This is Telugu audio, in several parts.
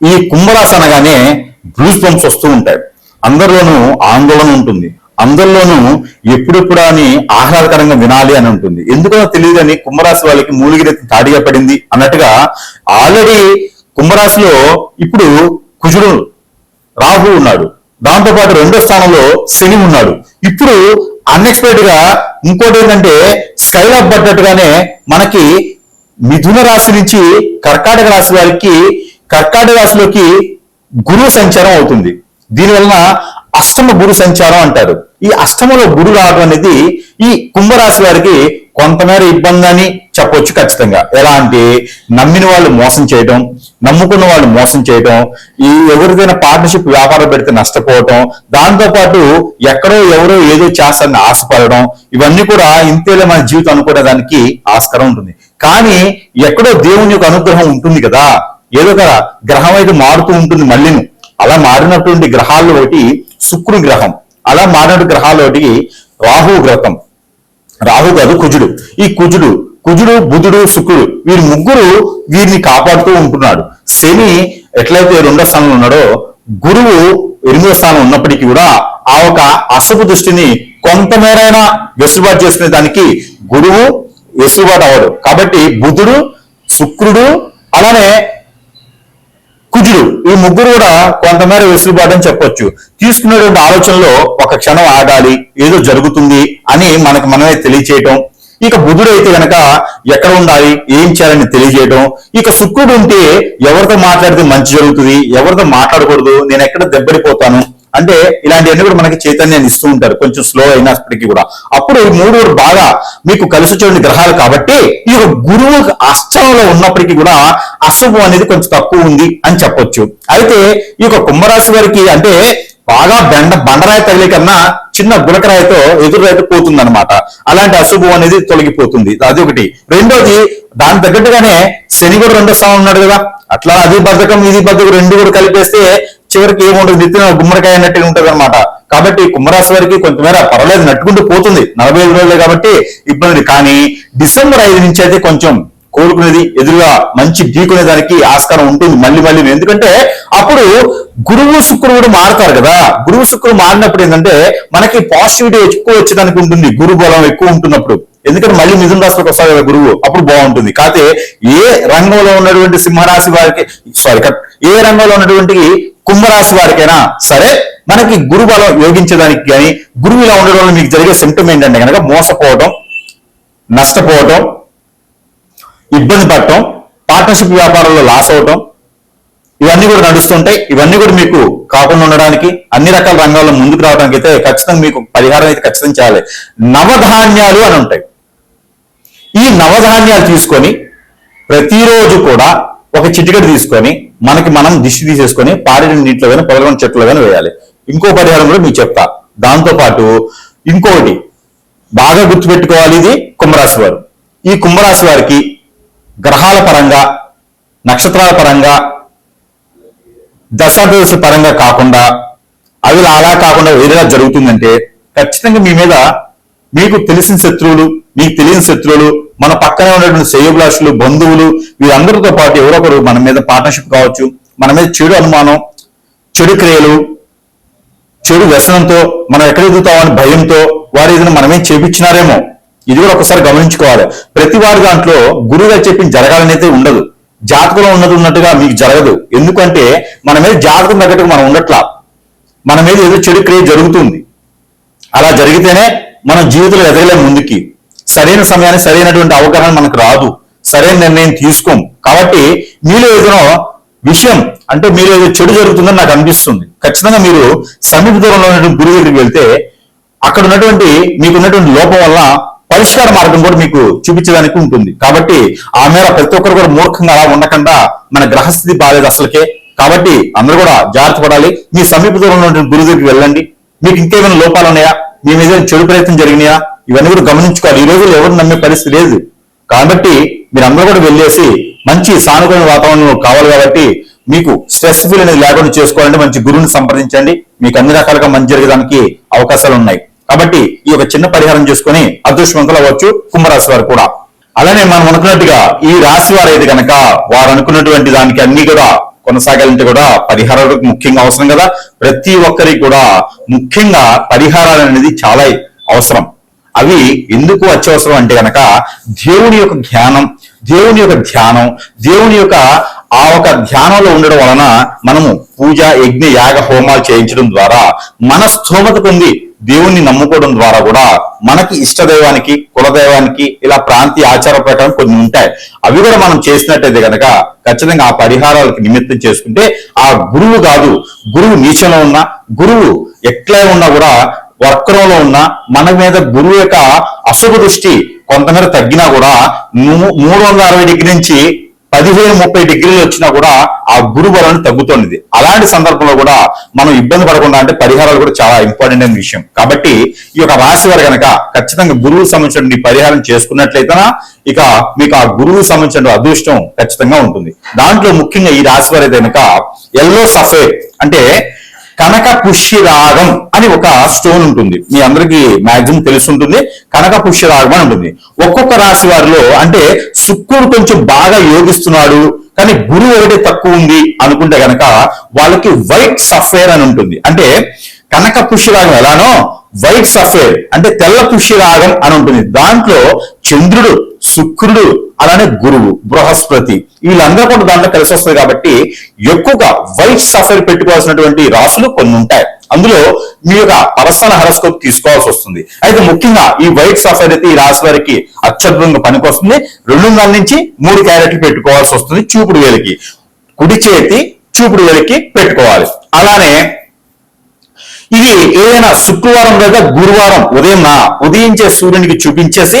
ఈ కుంభరాశి అనగానే బ్లూస్ బంప్స్ వస్తూ ఉంటాయి. అందరిలోనూ ఆందోళన ఉంటుంది. అందరిలోనూ ఎప్పుడెప్పుడు అని ఆహ్లాదకరంగా వినాలి అని ఉంటుంది. ఎందుకో తెలియదు అని కుంభరాశి వాళ్ళకి మూలిగిరెత్తి తాడిగా పడింది అన్నట్టుగా ఆల్రెడీ కుంభరాశిలో ఇప్పుడు కుజుడు రాహు ఉన్నాడు. దాంతోపాటు రెండో స్థానంలో శని ఉన్నాడు. ఇప్పుడు అన్ఎక్స్పెక్టెడ్గా ఇంకోటి ఏంటంటే స్కైలాప్ పడ్డట్టుగానే మనకి మిథున రాశి నుంచి కర్కాటక రాశి వారికి కర్కాటక రాశిలోకి గురువు సంచారం అవుతుంది. దీనివలన అష్టమ గురు సంచారం అంటారు. ఈ అష్టమలో గురు రావడం అనేది ఈ కుంభరాశి వారికి కొంతమేర ఇబ్బంది అని చెప్పొచ్చు ఖచ్చితంగా. ఎలా అంటే నమ్మిన వాళ్ళు మోసం చేయడం నమ్ముకున్న వాళ్ళు మోసం చేయడం ఈ ఎవరిదైనా పార్ట్నర్షిప్ వ్యాపారం పెడితే నష్టపోవటం దాంతో పాటు ఎక్కడో ఎవరో ఏదో చేస్తారని ఆశపడడం ఇవన్నీ కూడా ఇంతేలే మన జీవితం అనుకునే దానికి ఆస్కారం ఉంటుంది. కానీ ఎక్కడో దేవుని యొక్క అనుగ్రహం ఉంటుంది కదా. ఏదో ఒక గ్రహం అయితే మారుతూ ఉంటుంది మళ్ళీను. అలా మారినటువంటి గ్రహాల్లో ఒకటి శుక్రుని గ్రహం. అలా మారిన గ్రహాల్లో ఒకటి రాహు గ్రహం. రాహు కాదు కుజుడు. ఈ కుజుడు కుజుడు బుధుడు శుక్రుడు వీరి ముగ్గురు వీరిని కాపాడుతూ ఉంటున్నాడు. శని ఎట్లయితే రెండో స్థానంలో ఉన్నాడో గురువు ఎనిమిదో స్థానం ఉన్నప్పటికీ కూడా ఆ ఒక అశుభ దృష్టిని కొంతమేరైనా వెసులుబాటు చేసుకునే దానికి గురువు వెసులుబాటు అవ్వడు. కాబట్టి బుధుడు శుక్రుడు అలానే కుజుడు. ఈ ముగ్గురు కూడా కొంతమేర వెసులుబాటు అని చెప్పొచ్చు. తీసుకునేటువంటి ఆలోచనలో ఒక క్షణం ఆగాలి ఏదో జరుగుతుంది అని మనకు మనమే తెలియచేయటం. ఇక బుధుడు అయితే గనక ఎక్కడ ఉండాలి ఏం చేయాలని తెలియజేయడం ఇక శుక్రుడు ఉంటే ఎవరితో మాట్లాడితే మంచి జరుగుతుంది ఎవరితో మాట్లాడకూడదు నేను ఎక్కడ దెబ్బడిపోతాను అంటే ఇలాంటివన్నీ కూడా మనకి చైతన్యాన్ని ఇస్తూ ఉంటారు. కొంచెం స్లో అయినప్పటికీ కూడా. అప్పుడు మూడు బాగా మీకు కలిసి చూడని గ్రహాలు కాబట్టి ఈ యొక్క గురువు అష్టంలో ఉన్నప్పటికీ కూడా అశుభం అనేది కొంచెం తక్కువ ఉంది అని చెప్పొచ్చు. అయితే ఈ యొక్క కుంభరాశి వారికి అంటే బాగా బెండ బండరాయి తగిలే కన్నా చిన్న గులకరాయితో ఎదురు రైతు పోతుంది అనమాట అలాంటి అశుభం అనేది తొలగిపోతుంది. అది ఒకటి. రెండోది దాని తగ్గట్టుగానే శని కూడా రెండో స్థానం ఉన్నాడు కదా. అట్లా అది బద్ధకం ఇది బద్ధకం రెండు కూడా కలిపేస్తే చివరికి ఏముంటుంది? నిత్యం గుమ్మడికాయ అన్నట్టు ఉంటది అనమాట కాబట్టి కుంభరాశి వారికి కొంతమేర పర్వాలేదు నట్టుకుంటూ పోతుంది. నలభై ఐదు రోజులే కాబట్టి ఇబ్బంది. కానీ డిసెంబర్ ఐదు నుంచి అయితే కొంచెం కోరుకునేది ఎదురుగా మంచి ఢీకునే దానికి ఆస్కారం ఉంటుంది మళ్ళీ మళ్ళీ. ఎందుకంటే అప్పుడు గురువు శుక్రుడు కూడా మారుతారు కదా. గురువు శుక్రుడు మారినప్పుడు ఏంటంటే మనకి పాజిటివిటీ ఎక్కువ వచ్చేదానికి ఉంటుంది. గురు బలం ఎక్కువ ఉంటున్నప్పుడు. ఎందుకంటే మళ్ళీ మిథున రాశిలోకి వస్తారు కదా గురువు. అప్పుడు బాగుంటుంది. కాకపోతే ఏ రంగంలో ఉన్నటువంటి సింహరాశి వారికి సారీ ఏ రంగంలో ఉన్నటువంటి కుంభరాశి వారికైనా సరే మనకి గురు బలం యోగించడానికి కానీ గురువు ఇలా ఉండడం వల్ల మీకు జరిగే సిమ్టమ్ ఏంటంటే కనుక మోసపోవడం నష్టపోవడం ఇబ్బంది పడటం పార్ట్నర్షిప్ వ్యాపారంలో లాస్ అవటం ఇవన్నీ కూడా నడుస్తుంటాయి. ఇవన్నీ కూడా మీకు కాకుండా ఉండడానికి అన్ని రకాల రంగాల్లో ముందుకు రావడానికి అయితే ఖచ్చితంగా మీకు పరిహారం అయితే ఖచ్చితంగా చేయాలి. నవధాన్యాలు అని ఉంటాయి. ఈ నవధాన్యాలు తీసుకొని ప్రతిరోజు కూడా ఒక చిటికెడు తీసుకొని మనకి మనం దిష్టి తీసేసుకొని పాడిన నీటిలో కానీ పొదల చెట్లో కానీ వేయాలి. ఇంకో పరిహారం కూడా మీకు చెప్తా. దాంతో పాటు ఇంకోటి బాగా గుర్తుపెట్టుకోవాలి ఇది కుంభరాశి వారు. ఈ కుంభరాశి వారికి గ్రహాల పరంగా నక్షత్రాల పరంగా దశాదశ పరంగా కాకుండా అవి అలా కాకుండా వేరేలా జరుగుతుందంటే ఖచ్చితంగా మీ మీద మీకు తెలిసిన శత్రువులు మీకు తెలియని శత్రువులు మన పక్కనే ఉన్నటువంటి శ్రేయోభిలాషులు బంధువులు వీరందరితో పాటు ఎవరొకరు మన మీద పార్ట్నర్షిప్ కావచ్చు. మన మీద చెడు అనుమానం చెడు క్రియలు చెడు వ్యసనంతో మనం ఎక్కడ ఎదుగుతామని భయంతో వారు ఏదైనా మనమేం చేపించినారేమో. ఇది కూడా ఒకసారి గమనించుకోవాలి. ప్రతి వారి దాంట్లో గురువుగా చెప్పి జరగాలని ఉండదు. జాతకంలో ఉన్నది ఉన్నట్టుగా మీకు జరగదు. ఎందుకంటే మన మీద జాతకం తగ్గట్టుగా మనం ఉండట్లా. మన మీద ఏదో చెడు క్రియ జరుగుతుంది. అలా జరిగితేనే మన జీవితంలో ఎదగలేము ముందుకి. సరైన సమయానికి సరైనటువంటి అవగాహన మనకు రాదు. సరైన నిర్ణయం తీసుకోం. కాబట్టి మీలో ఏదైనా విషయం అంటే మీరు ఏదో చెడు జరుగుతుందని నాకు అనిపిస్తుంది. ఖచ్చితంగా మీరు సమీప దూరంలో ఉన్నటువంటి గురువు దగ్గరికి వెళ్తే అక్కడ ఉన్నటువంటి మీకు ఉన్నటువంటి లోపం వల్ల పరిష్కార మార్గం కూడా మీకు చూపించడానికి ఉంటుంది. కాబట్టి ఆ మేర ప్రతి ఒక్కరు కూడా మూర్ఖంగా అలా ఉండకుండా మన గ్రహస్థితి బాలేదు అసలుకే. కాబట్టి అందరూ కూడా జాగ్రత్త పడాలి. మీ సమీప దూరంలో ఉన్నటువంటి గురువు దగ్గరికి వెళ్ళండి. మీకు ఇంకేమైనా లోపాలు ఉన్నాయా? మీ మీద చెడు ప్రయత్నం జరిగినాయా? ఇవన్నీ కూడా గమనించుకోవాలి. ఈ రోజుల్లో ఎవరు నమ్మే పరిస్థితి లేదు. కాబట్టి మీరు అందరూ కూడా వెళ్ళేసి మంచి సానుకూల వాతావరణం కావాలి కాబట్టి మీకు స్ట్రెస్ ఫీల్ అనేది లేకుండా చేసుకోవాలంటే మంచి గురువుని సంప్రదించండి. మీకు అన్ని రకాలుగా మంచి జరగడానికి అవకాశాలు ఉన్నాయి. కాబట్టి ఈ యొక్క చిన్న పరిహారం చేసుకుని అదృష్టవంతులు అవ్వచ్చు. కుంభరాశి వారు కూడా. అలానే మనం అనుకున్నట్టుగా ఈ రాశి వారు అయితే కనుక వారు అనుకున్నటువంటి దానికి అన్ని కూడా కొనసాగాలంటే కూడా పరిహారాలు ముఖ్యంగా అవసరం కదా. ప్రతి ఒక్కరికి కూడా ముఖ్యంగా పరిహారాలు అనేది చాలా అవసరం. అవి ఎందుకు అత్యవసరం అంటే కనుక దేవుని యొక్క ధ్యానం దేవుని యొక్క ధ్యానం దేవుని యొక్క ఆ ఒక ధ్యానంలో ఉండడం వలన మనము పూజ యజ్ఞ యాగ హోమాలు చేయించడం ద్వారా మన స్థోమత పొంది దేవుణ్ణి నమ్ముకోవడం ద్వారా కూడా మనకి ఇష్టదైవానికి కులదైవానికి ఇలా ప్రాంతీయ ఆచార ప్రకారం కొన్ని ఉంటాయి. అవి కూడా మనం చేసినట్టయితే కనుక ఖచ్చితంగా ఆ పరిహారాలకు నిమిత్తం చేసుకుంటే ఆ గురువు కాదు గురువు నీచంలో ఉన్నా గురువు ఎట్లా ఉన్నా కూడా వక్రంలో ఉన్న మన మీద గురువు యొక్క అశుభ దృష్టి కొంతమేర తగ్గినా కూడా మూ- మూడు వందల అరవై డిగ్రీ నుంచి పదిహేను ముప్పై డిగ్రీలు వచ్చినా కూడా ఆ గురు బలం తగ్గుతుంది. అలాంటి సందర్భంలో కూడా మనం ఇబ్బంది పడకుండా అంటే పరిహారాలు కూడా చాలా ఇంపార్టెంట్ అయిన విషయం. కాబట్టి ఈ యొక్క రాశి వారు కనుక ఖచ్చితంగా గురువు సంబంధించిన పరిహారం చేసుకున్నట్లయితే ఇక మీకు ఆ గురువు సంబంధించిన అదృష్టం ఖచ్చితంగా ఉంటుంది. దాంట్లో ముఖ్యంగా ఈ రాశి వారి కనుక ఎల్లో సఫేర్ అంటే కనక పుష్యరాగం అని ఒక స్టోన్ ఉంటుంది. మీ అందరికీ మాక్సిమం తెలుసుంటుంది. కనక పుష్యరాగం అని ఉంటుంది. ఒక్కొక్క రాశి వారిలో అంటే శుక్రుడు కొంచెం బాగా యోగిస్తున్నాడు కానీ గురువు ఒకటి తక్కువ ఉంది అనుకుంటే గనక వాళ్ళకి వైట్ సఫేర్ అని ఉంటుంది. అంటే కనక పుష్యరాగం ఎలానో వైట్ సఫేర్ అంటే తెల్ల పుష్యరాగం అని ఉంటుంది. దాంట్లో చంద్రుడు శుక్రుడు అలానే గురువు బృహస్పతి వీళ్ళందరూ కూడా దాంట్లో కలిసి వస్తుంది కాబట్టి ఎక్కువగా వైట్ సఫైర్ పెట్టుకోవాల్సినటువంటి రాసులు కొన్ని ఉంటాయి. అందులో మీ యొక్క పర్సనల్ హెరస్కోప్ తీసుకోవాల్సి వస్తుంది. అయితే ముఖ్యంగా ఈ వైట్ సఫైర్ అయితే ఈ రాశి వారికి అత్యద్భుతంగా పనికొస్తుంది. రెండున్నర నుంచి మూడు క్యారెట్లు పెట్టుకోవాల్సి వస్తుంది చూపుడు వేలికి. కుడి చేతి చూపుడు వేలికి పెట్టుకోవాలి. అలానే ఇది ఏదైనా శుక్రవారం లేదా గురువారం ఉదయం నా ఉదయించే సూర్యునికి చూపించేసి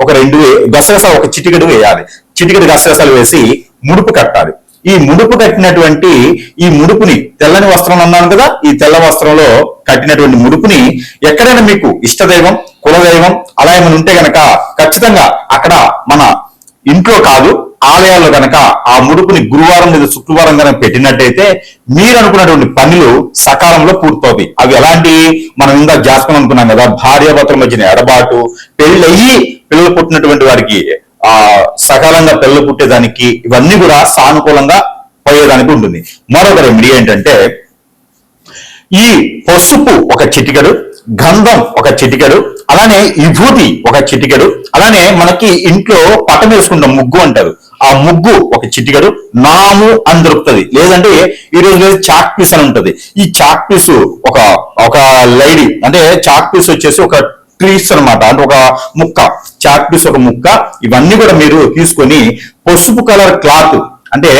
ఒక రెండు వే- గసగసాలు ఒక చిటికెడు వేయాలి. చిటికెడు గసగసాలు వేసి ముడుపు కట్టాలి. ఈ ముడుపు కట్టినటువంటి ఈ ముడుపుని తెల్లని వస్త్రం అన్నాను కదా ఈ తెల్ల వస్త్రంలో కట్టినటువంటి ముడుపుని ఎక్కడైనా మీకు ఇష్టదైవం కులదైవం అలా ఏమైనా ఉంటే గనక ఖచ్చితంగా అక్కడ మన ఇంట్లో కాదు ఆలయాల్లో గనక ఆ ముడుపుని గురువారం లేదా శుక్రవారం కనుక పెట్టినట్టయితే మీరు అనుకున్నటువంటి పనులు సకాలంలో పూర్తవుతాయి. అవి ఎలాంటి మనం ఇందా జాస్కం అనుకున్నాం కదా భార్యాభర్తల మధ్యన ఎడబాటు పెళ్ళయి పిల్లలు పుట్టినటువంటి వారికి ఆ సకాలంగా పిల్లలు పుట్టేదానికి ఇవన్నీ కూడా సానుకూలంగా పోయేదానికి ఉంటుంది. మరొక రెమెడీ ఏంటంటే ఈ పసుపు ఒక చిటికెడు గంధం ఒక చిటికెడు అలానే విభూతి ఒక చిటికెడు అలానే మనకి ఇంట్లో పటం వేసుకుంటాం ముగ్గు అంటారు. ఆ ముగ్గు ఒక చిటికడు నాము అని దొరుకుతుంది. లేదంటే ఈ రోజు చాక్ పీస్ అని ఉంటుంది. ఈ చాక్ పీస్ ఒక ఒక లైడి అంటే చాక్ పీస్ వచ్చేసి ఒక ట్రీస్ అన్నమాట అంటే ఒక ముక్క. చాక్ పీస్ ఒక ముక్క. ఇవన్నీ కూడా మీరు తీసుకొని పసుపు కలర్ క్లాత్ అంటే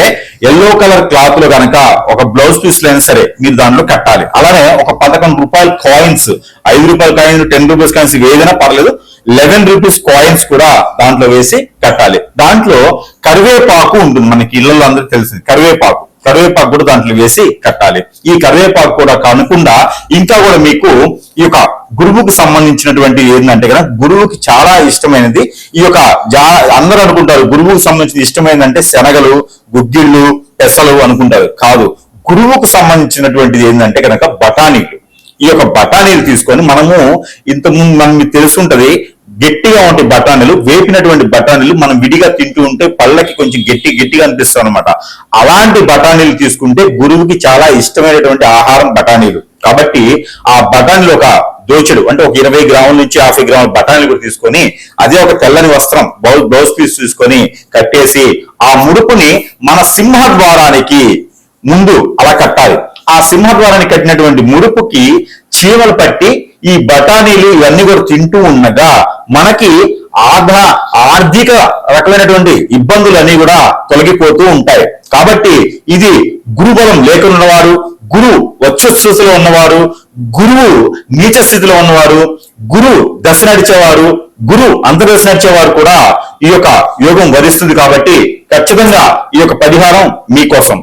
ఎల్లో కలర్ క్లాత్లో కనుక ఒక బ్లౌజ్ పీస్ అయినా సరే మీరు దాంట్లో కట్టాలి. అలానే ఒక పదకొండు రూపాయల కాయిన్స్ ఐదు రూపాయల కాయిన్స్ టెన్ రూపీస్ కాయిన్స్ ఏదైనా పర్లేదు లెవెన్ రూపీస్ కాయిన్స్ కూడా దాంట్లో వేసి కట్టాలి. దాంట్లో కరివేపాకు ఉంటుంది. మనకి ఇళ్ళలో అందరికి తెలిసింది. కరివేపాకు. కరివేపాకు కూడా దాంట్లో వేసి కట్టాలి. ఈ కరివేపాకు కూడా కనుకుండా ఇంకా కూడా మీకు ఈ యొక్క గురువుకు సంబంధించినటువంటి ఏంటంటే కదా గురువుకి చాలా ఇష్టమైనది. ఈ యొక్క జా అందరూ అనుకుంటారు గురువుకు సంబంధించిన ఇష్టమైనదంటే శనగలు గుగ్గిళ్ళు పెసలు అనుకుంటారు. కాదు గురువుకు సంబంధించినటువంటిది ఏంటంటే కనుక బఠానీలు. ఈ యొక్క బఠానీలు తీసుకొని మనము ఇంతకుముందు మనకి తెలుసుంటది గట్టిగా ఉంటే బఠానీలు వేపినటువంటి బఠానీలు మనం విడిగా తింటూ ఉంటే పళ్ళకి కొంచెం గట్టి గట్టిగా అనిపిస్తాం అనమాట అలాంటి బఠానీలు తీసుకుంటే గురువుకి చాలా ఇష్టమైనటువంటి ఆహారం బఠానీలు. కాబట్టి ఆ బఠానీలు ఒక దోచెడు అంటే ఒక ఇరవై గ్రాముల నుంచి యాభై గ్రాముల బఠానీలు కూడా తీసుకొని అదే ఒక తెల్లని వస్త్రం బ్లౌజ్ బ్లౌజ్ పీస్ తీసుకొని కట్టేసి ఆ ముడుపుని మన సింహద్వారానికి ముందు అలా కట్టాలి. ఆ సింహద్వారానికి కట్టినటువంటి ముడుపుకి చీమలు పట్టి ఈ బఠానీలు ఇవన్నీ కూడా తింటూ ఉండగా మనకి ఆర్థ ఆర్థిక రకమైనటువంటి ఇబ్బందులు అన్ని కూడా తొలగిపోతూ ఉంటాయి. కాబట్టి ఇది గురుబలం లేకుండా ఉన్నవారు గురు వచ్చస్థితిలో ఉన్నవారు గురువు నీచ స్థితిలో ఉన్నవారు గురు దశ నడిచేవారు గురు అంతర్దశ నడిచేవారు కూడా ఈ యొక్క యోగం వరిస్తుంది కాబట్టి ఖచ్చితంగా ఈ యొక్క పరిహారం మీకోసం.